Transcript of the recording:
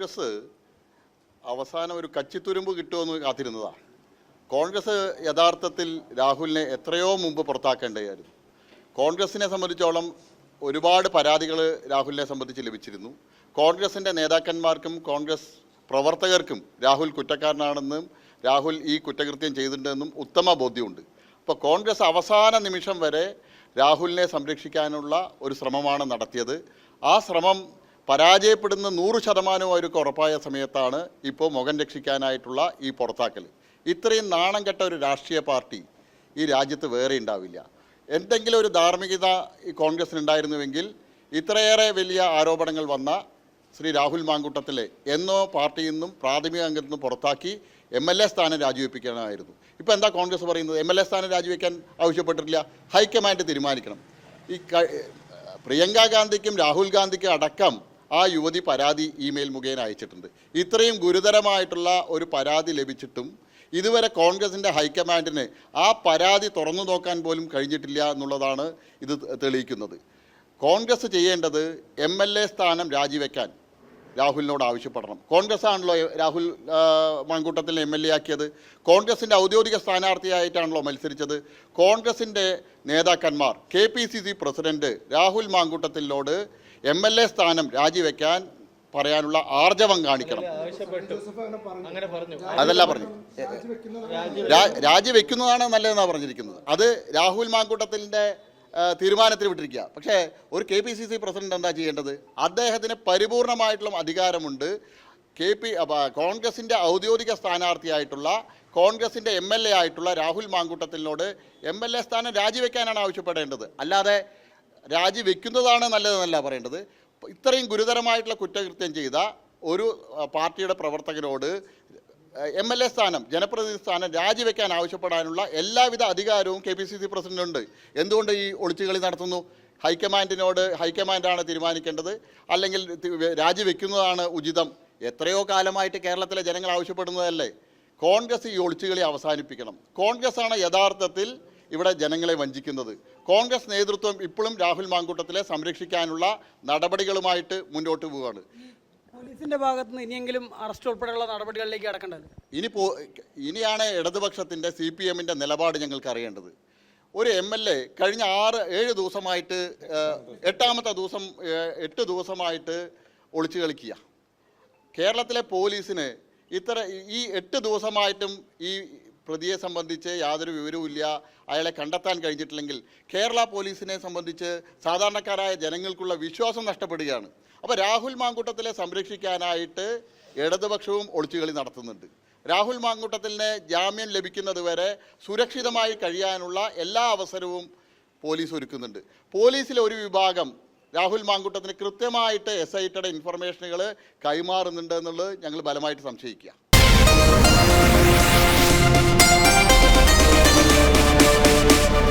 കോൺഗ്രസ് അവസാനം ഒരു കച്ചിത്തുരുമ്പ് കിട്ടുമെന്ന് കാത്തിരുന്നതാ. കോൺഗ്രസ് യഥാർത്ഥത്തിൽ രാഹുലിനെ എത്രയോ മുമ്പ് പുറത്താക്കേണ്ടതായിരുന്നു. കോൺഗ്രസിനെ സംബന്ധിച്ചോളം ഒരുപാട് പരാതികൾ രാഹുലിനെ സംബന്ധിച്ച് ലഭിച്ചിരുന്നു. കോൺഗ്രസിന്റെ നേതാക്കന്മാർക്കും കോൺഗ്രസ് പ്രവർത്തകർക്കും രാഹുൽ കുറ്റക്കാരനാണെന്നും രാഹുൽ ഈ കുറ്റകൃത്യം ചെയ്തിട്ടുണ്ടെന്നും ഉത്തമ ബോധ്യമുണ്ട്. അപ്പോൾ കോൺഗ്രസ് അവസാന നിമിഷം വരെ രാഹുലിനെ സംരക്ഷിക്കാനുള്ള ഒരു ശ്രമമാണ് നടത്തിയത്. ആ ശ്രമം പരാജയപ്പെടുന്ന നൂറ് ശതമാനവും അവർക്ക് ഉറപ്പായ സമയത്താണ് ഇപ്പോൾ മുഖം രക്ഷിക്കാനായിട്ടുള്ള ഈ പുറത്താക്കൽ. ഇത്രയും നാണം കെട്ട ഒരു രാഷ്ട്രീയ പാർട്ടി ഈ രാജ്യത്ത് വേറെ ഉണ്ടാവില്ല. എന്തെങ്കിലും ഒരു ധാർമ്മികത ഈ കോൺഗ്രസ്സിനുണ്ടായിരുന്നുവെങ്കിൽ ഇത്രയേറെ വലിയ ആരോപണങ്ങൾ വന്ന ശ്രീ രാഹുൽ മാങ്കൂട്ടത്തിലെ എന്നോ പാർട്ടിയിൽ നിന്നും പ്രാഥമിക അംഗത്തിൽ നിന്നും പുറത്താക്കി എം എൽ എ സ്ഥാനം രാജിവെപ്പിക്കണമായിരുന്നു ഇപ്പോൾ എന്താ കോൺഗ്രസ് പറയുന്നത്? എം എൽ എ സ്ഥാനം രാജിവെക്കാൻ ആവശ്യപ്പെട്ടിട്ടില്ല. ഹൈക്കമാൻഡ് തീരുമാനിക്കണം. ഈ പ്രിയങ്കാ ഗാന്ധിക്കും രാഹുൽ ഗാന്ധിക്കും അടക്കം ആ യുവതി പരാതി ഇമെയിൽ മുഖേന അയച്ചിട്ടുണ്ട്. ഇത്രയും ഗുരുതരമായിട്ടുള്ള ഒരു പരാതി ലഭിച്ചിട്ടും ഇതുവരെ കോൺഗ്രസിന്റെ ഹൈക്കമാൻഡിന് ആ പരാതി തുറന്നു നോക്കാൻ പോലും കഴിഞ്ഞിട്ടില്ല എന്നുള്ളതാണ് ഇത് തെളിയിക്കുന്നത്. കോൺഗ്രസ് ചെയ്യേണ്ടത് എം എൽ എ സ്ഥാനം രാജിവെക്കാൻ രാഹുലിനോട് ആവശ്യപ്പെടണം. കോൺഗ്രസ് ആണല്ലോ രാഹുൽ മൺകൂട്ടത്തിനെ എം എൽ എ ആക്കിയത്. കോൺഗ്രസിന്റെ ഔദ്യോഗിക സ്ഥാനാർത്ഥിയായിട്ടാണല്ലോ മത്സരിച്ചത്. കോൺഗ്രസിന്റെ നേതാക്കന്മാർ K P C C president Rahul മാങ്കൂട്ടത്തിനോട് M L A സ്ഥാനം രാജിവെക്കാൻ പറയാനുള്ള ആർജവം കാണിക്കണം. അങ്ങനെ പറഞ്ഞു. അതല്ല പറഞ്ഞു. രാജിവെക്കുന്നതാണ് നല്ലതെന്നാണ് പറഞ്ഞിരിക്കുന്നത്. അത് രാഹുൽ മാങ്കൂട്ടത്തിന്റെ തീരുമാനത്തിൽ വിട്ടിരിക്കുക. പക്ഷേ ഒരു K P C C president എന്താ ചെയ്യേണ്ടത്? അദ്ദേഹത്തിന് പരിപൂർണമായിട്ടുള്ള അധികാരമുണ്ട്. കെ പി കോൺഗ്രസിന്റെ ഔദ്യോഗിക സ്ഥാനാർത്ഥിയായിട്ടുള്ള കോൺഗ്രസിന്റെ എം എൽ എ ആയിട്ടുള്ള രാഹുൽ മാങ്കൂട്ടത്തിനോട് എം എൽ എ സ്ഥാനം രാജിവെക്കാനാണ് ആവശ്യപ്പെടേണ്ടത്. അല്ലാതെ രാജിവെക്കുന്നതാണ് നല്ലതെന്നല്ല പറയേണ്ടത്. ഇത്രയും ഗുരുതരമായിട്ടുള്ള കുറ്റകൃത്യം ചെയ്ത ഒരു പാർട്ടിയുടെ പ്രവർത്തകരോട് എം എൽ എ സ്ഥാനം ജനപ്രതിനിധി സ്ഥാനം രാജിവെക്കാൻ ആവശ്യപ്പെടാനുള്ള എല്ലാവിധ അധികാരവും കെ പി സി സി പ്രസിഡന്റുണ്ട് എന്തുകൊണ്ട് ഈ ഒളിച്ചുകളി നടത്തുന്നു? ഹൈക്കമാൻഡിനോട് ഹൈക്കമാൻഡാണ് തീരുമാനിക്കേണ്ടത്. അല്ലെങ്കിൽ രാജിവെക്കുന്നതാണ് ഉചിതം. എത്രയോ കാലമായിട്ട് കേരളത്തിലെ ജനങ്ങൾ ആവശ്യപ്പെടുന്നതല്ലേ? കോൺഗ്രസ് ഈ ഒളിച്ചുകളി അവസാനിപ്പിക്കണം. കോൺഗ്രസ് ആണ് യഥാർത്ഥത്തിൽ ഇവിടെ ജനങ്ങളെ വഞ്ചിക്കുന്നത്. കോൺഗ്രസ് നേതൃത്വം ഇപ്പോഴും രാഹുൽ മാങ്കൂട്ടത്തിലെ സംരക്ഷിക്കാനുള്ള നടപടികളുമായിട്ട് മുന്നോട്ട് പോവുകയാണ് പോലീസിന്റെ ഭാഗത്ത് നിന്ന് ഇനിയെങ്കിലും അറസ്റ്റ് ഉൾപ്പെടെയുള്ള നടപടികളിലേക്ക് കടക്കേണ്ടത്? ഇനി പോ ഇനിയാണ് ഇടതുപക്ഷത്തിന്റെ സി പി എമ്മിന്റെ നിലപാട് ഞങ്ങൾക്ക് അറിയേണ്ടത്. ഒരു എം എൽ എ കഴിഞ്ഞ ആറ് ഏഴ് ദിവസമായിട്ട് എട്ടാമത്തെ ദിവസം എട്ട് ദിവസമായിട്ട് ഒളിച്ചു കളിക്കുക. കേരളത്തിലെ പോലീസിന് ഇത്ര ഈ എട്ട് ദിവസമായിട്ടും ഈ പ്രതിയെ സംബന്ധിച്ച് യാതൊരു വിവരവുമില്ല അയാളെ കണ്ടെത്താൻ കഴിഞ്ഞിട്ടില്ലെങ്കിൽ കേരള പോലീസിനെ സംബന്ധിച്ച് സാധാരണക്കാരായ ജനങ്ങൾക്കുള്ള വിശ്വാസം നഷ്ടപ്പെടുകയാണ്. അപ്പോൾ രാഹുൽ മാങ്കൂട്ടത്തിലെ സംരക്ഷിക്കാനായിട്ട് ഇടതുപക്ഷവും ഒളിച്ചുകളി നടത്തുന്നുണ്ട്. രാഹുൽ മാങ്കൂട്ടത്തിലിന് ജാമ്യം ലഭിക്കുന്നതുവരെ സുരക്ഷിതമായി കഴിയാനുള്ള എല്ലാ അവസരവും പോലീസ് ഒരുക്കുന്നുണ്ട്. പോലീസിലെ ഒരു വിഭാഗം രാഹുൽ മാങ്കൂട്ടത്തിന് കൃത്യമായിട്ട് എസ് ഐ ടിയുടെ ഇൻഫർമേഷനുകൾ കൈമാറുന്നുണ്ട് എന്നുള്ളത് ഞങ്ങൾ ബലമായിട്ട് സംശയിക്കുക.